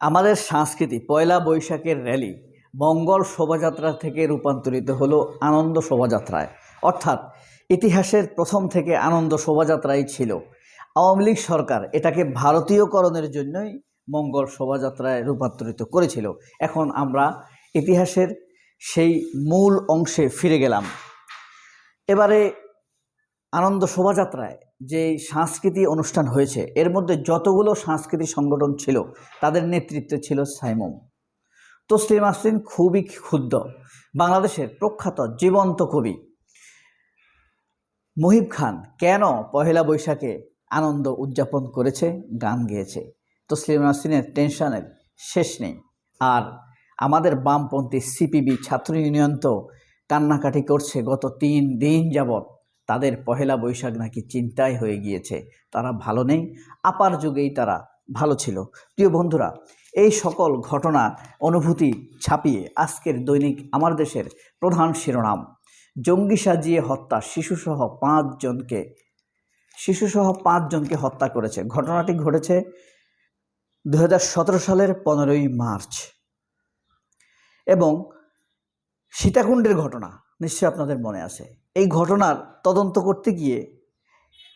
আমাদের সংস্কৃতি পয়লা বৈশাখের র্যালি মঙ্গল শোভাযাত্রা থেকে রূপান্তরিত হলো আনন্দ শোভাযাত্রায়। অর্থাৎ ইতিহাসের প্রথম থেকে আনন্দ শোভাযাত্রাই ছিল। আওয়ামী লীগ সরকার এটাকে ভারতীয়করণের জন্যই মঙ্গল শোভাযাত্রায় রূপান্তরিত করেছিল। এখন আমরা ইতিহাসের সেই মূল অংশে ফিরে গেলাম। এবারে আনন্দ শোভাযাত্রায় যে সাংস্কৃতিক অনুষ্ঠান হয়েছে, এর মধ্যে যতগুলো সাংস্কৃতিক সংগঠন ছিল, তাদের নেতৃত্বে ছিল সাইমুম। তসলিম আসলিন খুবই ক্ষুদ্র বাংলাদেশের প্রখ্যাত জীবন্ত কবি মুহিব খান কেন পহেলা বৈশাখে আনন্দ উদযাপন করেছে, গান গেয়েছে? তসলিম নাসরিনের টেনশনের শেষ নেই। আর আমাদের বামপন্থী সিপিবি ছাত্র ইউনিয়ন তো কান্নাকাটি করছে গত তিন দিন যাবৎ। তাদের পহেলা বৈশাখ নাকি চিন্তায় হয়ে গিয়েছে। তারা ভালো নেই। আপার যুগেই তারা ভালো ছিল। প্রিয় বন্ধুরা, এই সকল ঘটনা অনুভূতি ছাপিয়ে আজকের দৈনিক আমার দেশের প্রধান শিরোনাম, জঙ্গি সাজিয়ে হত্যা শিশুসহ পাঁচজনকে শিশুসহ পাঁচজনকে হত্যা করেছে। ঘটনাটি ঘটেছে দু হাজার সতেরো সালের পনেরোই মার্চ। এবং সীতাকুণ্ডের ঘটনা নিশ্চয়ই আপনাদের মনে আছে। এই ঘটনার তদন্ত করতে গিয়ে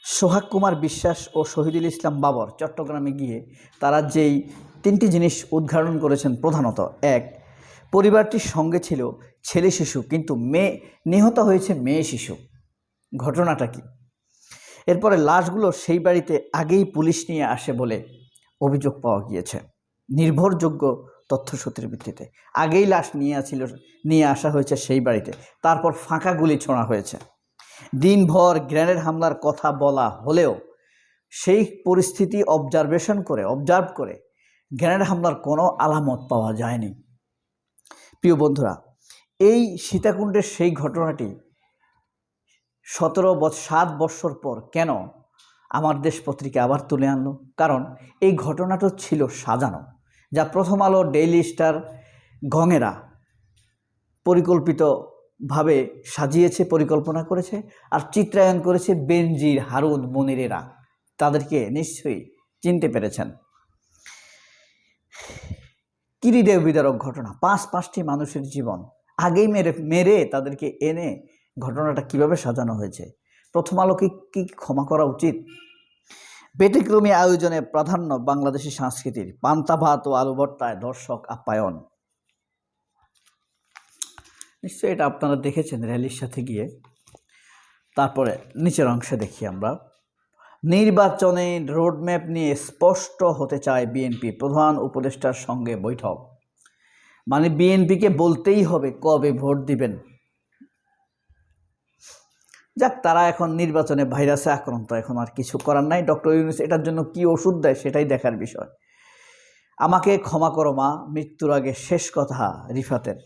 সোহাগ কুমার বিশ্বাস ও শহীদুল ইসলাম বাবর চট্টগ্রামে গিয়ে তারা যেই তিনটি জিনিস উদ্ঘাটন করেছেন প্রধানত, এক, পরিবারটির সঙ্গে ছিল ছেলে শিশু, কিন্তু মেয়ে, নিহত হয়েছে মেয়ে শিশু। ঘটনাটা কি? এরপরে লাশগুলো সেই বাড়িতে আগেই পুলিশ নিয়ে আসে বলে অভিযোগ পাওয়া গিয়েছে। নির্ভরযোগ্য তথ্যসূত্রের ভিত্তিতে। আগেই লাশ নিয়ে আসছিল নিয়ে আসা হয়েছে সেই বাড়িতে। তারপর ফাঁকা গুলি ছোঁড়া হয়েছে। দিনভর গ্রেনেড হামলার কথা বলা হলেও সেই পরিস্থিতি অবজারভেশন করে অবজার্ভ করে গ্রেনেড হামলার কোনো আলামত পাওয়া যায়নি। প্রিয় বন্ধুরা, এই সীতাকুণ্ডের সেই ঘটনাটি সতেরো বছর সাত বৎসর পর কেন আমার দেশ পত্রিকা আবার তুলে আনলো? কারণ এই ঘটনাটা ছিল সাজানো। যা প্রথম আলো ডেইলি স্টার গঙেরা পরিকল্পিতভাবে সাজিয়েছে, পরিকল্পনা করেছে আর চিত্রায়ন করেছে বেনজির, হারুন, মনিরেরা। তাদেরকে নিশ্চয়ই চিনতে পেরেছেন। কিরিদেব বিদারক ঘটনা, পাঁচ পাঁচটি মানুষের জীবন। আগেই মেরে মেরে তাদেরকে এনে ঘটনাটা কীভাবে সাজানো হয়েছে? প্রথম আলোকে কি ক্ষমা করা উচিত? ব্যতিক্রমী আয়োজনে প্রাধান্য বাংলাদেশি সংস্কৃতির পান্তা ভাত ও আলু ভর্তায় দর্শক আপ্যায়ন। নিশ্চয়ই এটা আপনারা দেখেছেন র্যালির সাথে গিয়ে। তারপরে নিচের অংশে দেখি আমরা। নির্বাচনে রোডম্যাপ নিয়ে স্পষ্ট হতে চায় বিএনপি প্রধান উপদেষ্টার সঙ্গে বৈঠক। মানে বিএনপিকে বলতেই হবে কবে ভোট দিবেন। যাক, তারা এখন নির্বাচনে ভাইরাসে আক্রান্ত, এখন আর কিছু করার নাই। ডক্টর ইউনুস এটার জন্য কি ওষুধ দেয় সেটাই দেখার বিষয়। আমাকে ক্ষমা করো মা, মৃত্যুর আগে শেষ কথা রিফাতের।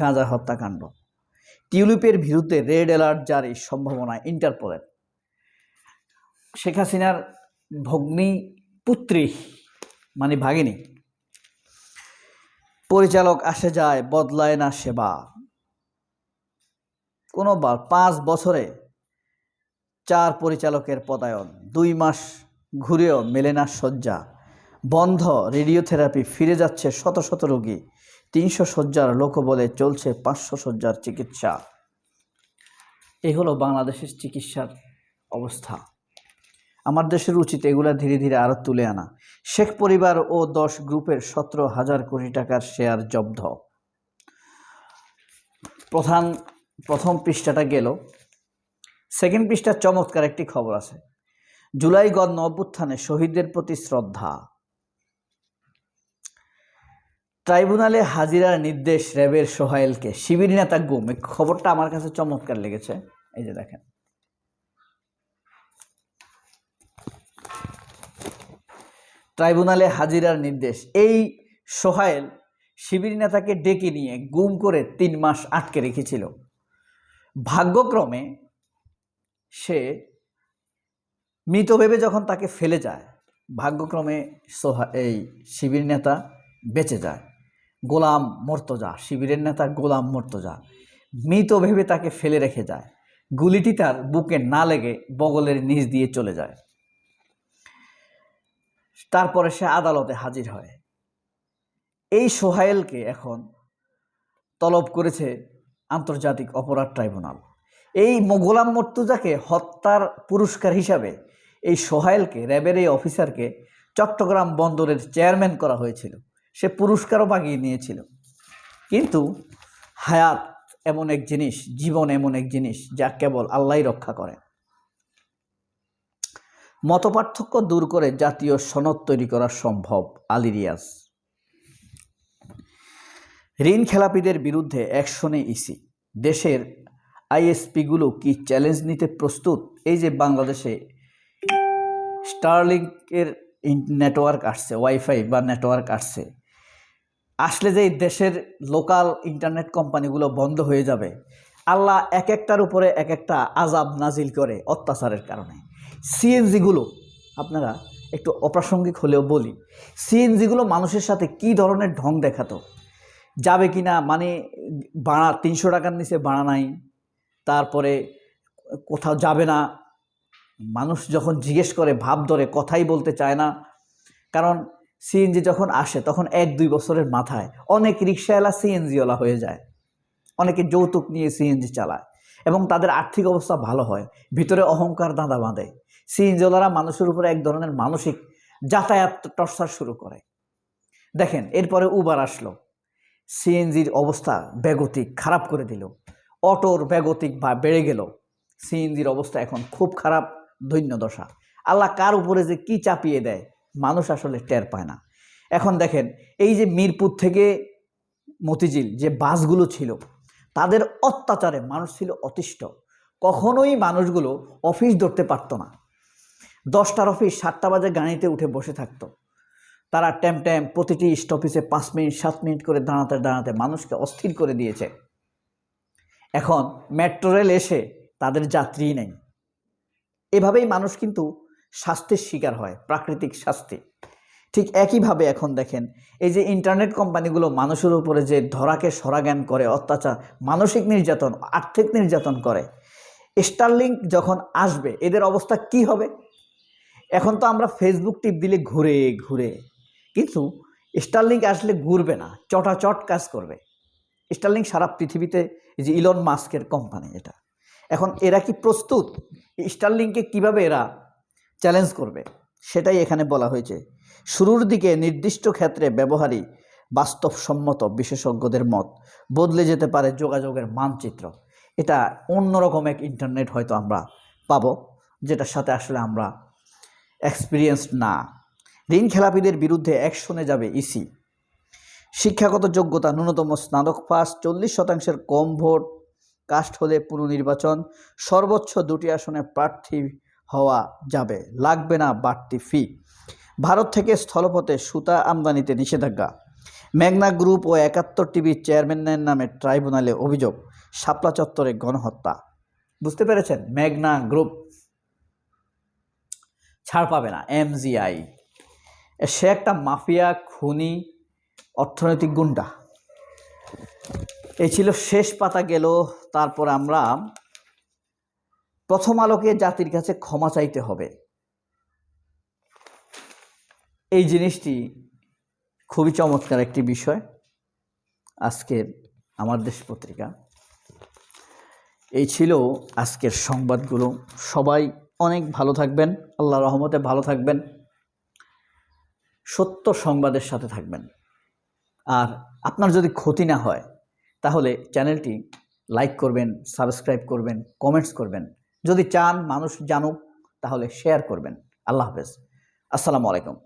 গাঁজা হত্যাকাণ্ড। টিউলিপের বিরুদ্ধে রেড অ্যালার্ট জারির সম্ভাবনা ইন্টারপোলের। শেখ হাসিনার ভগ্নী পুত্রী মানে ভাগিনী। পরিচালক আসে যায়, বদলায় না সেবা। কোনোবার পাঁচ বছরে চার পরিচালকের পদায়ন, দুই মাস ঘুরেও মেলে না শয্যা। বন্ধ রেডিওথেরাপি, ফিরে যাচ্ছে শত শত রোগী। তিনশো শয্যার লোকবলে চলছে পাঁচশো শয্যার চিকিৎসা। এই হলো বাংলাদেশের চিকিৎসার অবস্থা। আমার দেশের উচিত এগুলা ধীরে ধীরে আরও তুলে আনা। শেখ পরিবার ও দশ গ্রুপের সতেরো হাজার কোটি টাকার শেয়ার জব্দ। প্রধান প্রথম পৃষ্ঠাটা গেল। সেকেন্ড পৃষ্ঠার চমৎকার একটি খবর আছে। জুলাই গণ অভ্যুত্থানে শহীদদের প্রতি শ্রদ্ধা। ট্রাইব্যুনালে হাজিরার নির্দেশ র্যাবের সোহাইলকে শিবির নেতা গুম। এই খবরটা আমার কাছে চমৎকার লেগেছে। এই যে দেখেন। ট্রাইব্যুনালে হাজিরার নির্দেশ। এই সোহাইল শিবির নেতাকে ডেকে নিয়ে গুম করে তিন মাস আটকে রেখেছিল। ভাগ্যক্রমে সে মৃত ভেবে যখন তাকে ফেলে যায়, ভাগ্যক্রমে সোহা এই শিবির নেতা বেঁচে যায়। গোলাম মর্তজা, শিবিরের নেতা গোলাম মর্তজা মৃত ভেবে তাকে ফেলে রেখে যায়। গুলিটি তার বুকে না লেগে বগলের নিচ দিয়ে চলে যায়। তারপরে সে আদালতে হাজির হয়। এই সোহাইলকে এখন তলব করেছে আন্তর্জাতিক অপরাধ ট্রাইব্যুনাল। এই গোলাম মর্তুজাকে হত্যার পুরস্কার হিসাবে এই সোহাইলকে, র্যাবের এই অফিসারকে চট্টগ্রাম বন্দরের চেয়ারম্যান করা হয়েছিল। সে পুরস্কারও বাগিয়ে নিয়েছিল। কিন্তু হায়াত এমন এক জিনিস, জীবন এমন এক জিনিস যা কেবল আল্লাহই রক্ষা করে। মতপার্থক্য দূর করে জাতীয় সনদ তৈরি করা সম্ভব, আলী রিয়াজ। ঋণ খেলাপিদের বিরুদ্ধে অ্যাকশনে ইসি। দেশের আইএসপিগুলো কি চ্যালেঞ্জ নিতে প্রস্তুত? এই যে বাংলাদেশে স্টারলিংকের নেটওয়ার্ক আসছে, ওয়াইফাই বা নেটওয়ার্ক আসছে, আসলে যে দেশের লোকাল ইন্টারনেট কোম্পানিগুলো বন্ধ হয়ে যাবে, আল্লাহ এক একটার উপরে এক একটা আজাব নাজিল করে অত্যাচারের কারণে। সিএনজিগুলো, আপনারা একটু অপ্রাসঙ্গিক হলেও বলি, সিএনজিগুলো মানুষের সাথে কি ধরনের ঢং দেখাতো? যাবে কি না? মানে বাড়া তিনশো টাকার নিচে বাড়া নাই। তারপরে কোথাও যাবে না। মানুষ যখন জিজ্ঞেস করে, ভাব ধরে, কথাই বলতে চায় না। কারণ সিএনজি যখন আসে, তখন এক, দুই বছরের মাথায় অনেক রিক্সাওয়ালা সিএনজিওয়ালা হয়ে যায়। অনেকে যৌতুক নিয়ে সিএনজি চালায় এবং তাদের আর্থিক অবস্থা ভালো হয়। ভিতরে অহংকার দাঁদা বাঁধে। সিএনজিওয়ালারা মানুষের উপরে এক ধরনের মানসিক যাতায়াত টর্চার শুরু করে। দেখেন, এরপরে উবার আসলো। সিএনজির অবস্থা বেগতিক, খারাপ করে দিল। অটোর বেগতিক বা বেড়ে গেল। সিএনজির অবস্থা এখন খুব খারাপ, দৈন্য দশা। আল্লাহ কার উপরে যে কি চাপিয়ে দেয়, মানুষ আসলে টের পায় না। এখন দেখেন, এই যে মিরপুর থেকে মতিঝিল যে বাসগুলো ছিল, তাদের অত্যাচারে মানুষ ছিল অতিষ্ঠ। কখনোই মানুষগুলো অফিস ধরতে পারতো না। দশটার অফিস, সাতটা বাজে গাড়িতে উঠে বসে থাকতো। তারা ট্যাম ট্যাম প্রতিটি স্টপিসে পাঁচ মিনিট, সাত মিনিট করে দাঁড়াতে দাঁড়াতে মানুষকে অস্থির করে দিয়েছে। এখন মেট্রো রেল এসে তাদের যাত্রী নেই। এভাবেই মানুষ কিন্তু শাস্তির শিকার হয়, প্রাকৃতিক শাস্তি। ঠিক একইভাবে এখন দেখেন, এই যে ইন্টারনেট কোম্পানিগুলো মানুষের উপরে যে ধরাকে সরাজ্ঞান করে, অত্যাচার, মানসিক নির্যাতন, আর্থিক নির্যাতন করে স্টারলিংক যখন আসবে, এদের অবস্থা কি হবে? এখন তো আমরা ফেসবুক টিপ দিলে ঘুরে ঘুরে কিন্তু স্টারলিংক আসলে ঘুরবে না, চটাচট কাজ করবে। স্টারলিংক সারা পৃথিবীতে যে ইলন মাস্কের কোম্পানি এটা। এখন এরা কি প্রস্তুত? স্টারলিংকে কীভাবে এরা চ্যালেঞ্জ করবে? সেটাই এখানে বলা হয়েছে। শুরুর দিকে নির্দিষ্ট ক্ষেত্রে ব্যবহারী বাস্তবসম্মত বিশেষজ্ঞদের মত বদলে যেতে পারে যোগাযোগের মানচিত্র। এটা অন্যরকম এক ইন্টারনেট হয়তো আমরা পাবো, যেটার সাথে আসলে আমরা এক্সপিরিয়েন্সড না। ঋণ খেলাপিদের বিরুদ্ধে অ্যাকশনে যাবে ইসি। শিক্ষাগত যোগ্যতা, ন্যূনতম স্নাতক পাস, চল্লিশ শতাংশের কম ভোট, কাস্ট হলে পুনর্নির্বাচন সর্বোচ্চ দুটি আসনে প্রার্থী হওয়া যাবে। লাগবে না বাড়তি ফি। ভারত থেকে স্থলপথে সুতা আমদানিতে নিষেধাজ্ঞা। মেঘনা গ্রুপ ও একাত্তর টিভির চেয়ারম্যানের নামে ট্রাইব্যুনালে অভিযোগ, শাপলা চত্বরে গণহত্যা। বুঝতে পেরেছেন? মেঘনা গ্রুপ ছাড় পাবে না এমজিআই সে একটা মাফিয়া, খুনি, অর্থনৈতিক গুন্ডা। এই ছিল শেষ পাতা গেল, তারপর আমরা প্রথম আলোকে জাতির কাছে ক্ষমা চাইতে হবে। এই জিনিসটি খুবই চমৎকার একটি বিষয় আজকের আমার দেশ পত্রিকা। এই ছিল আজকের সংবাদগুলো। সবাই অনেক ভালো থাকবেন। আল্লাহ রহমতে ভালো থাকবেন। সত্য সংবাদের সাথে থাকবেন। আর আপনার যদি ক্ষতি না হয়, তাহলে চ্যানেলটি লাইক করবেন, সাবস্ক্রাইব করবেন, কমেন্টস করবেন। যদি চান মানুষ জানুক, তাহলে শেয়ার করবেন। আল্লাহ হাফেজ। আসসালামু আলাইকুম।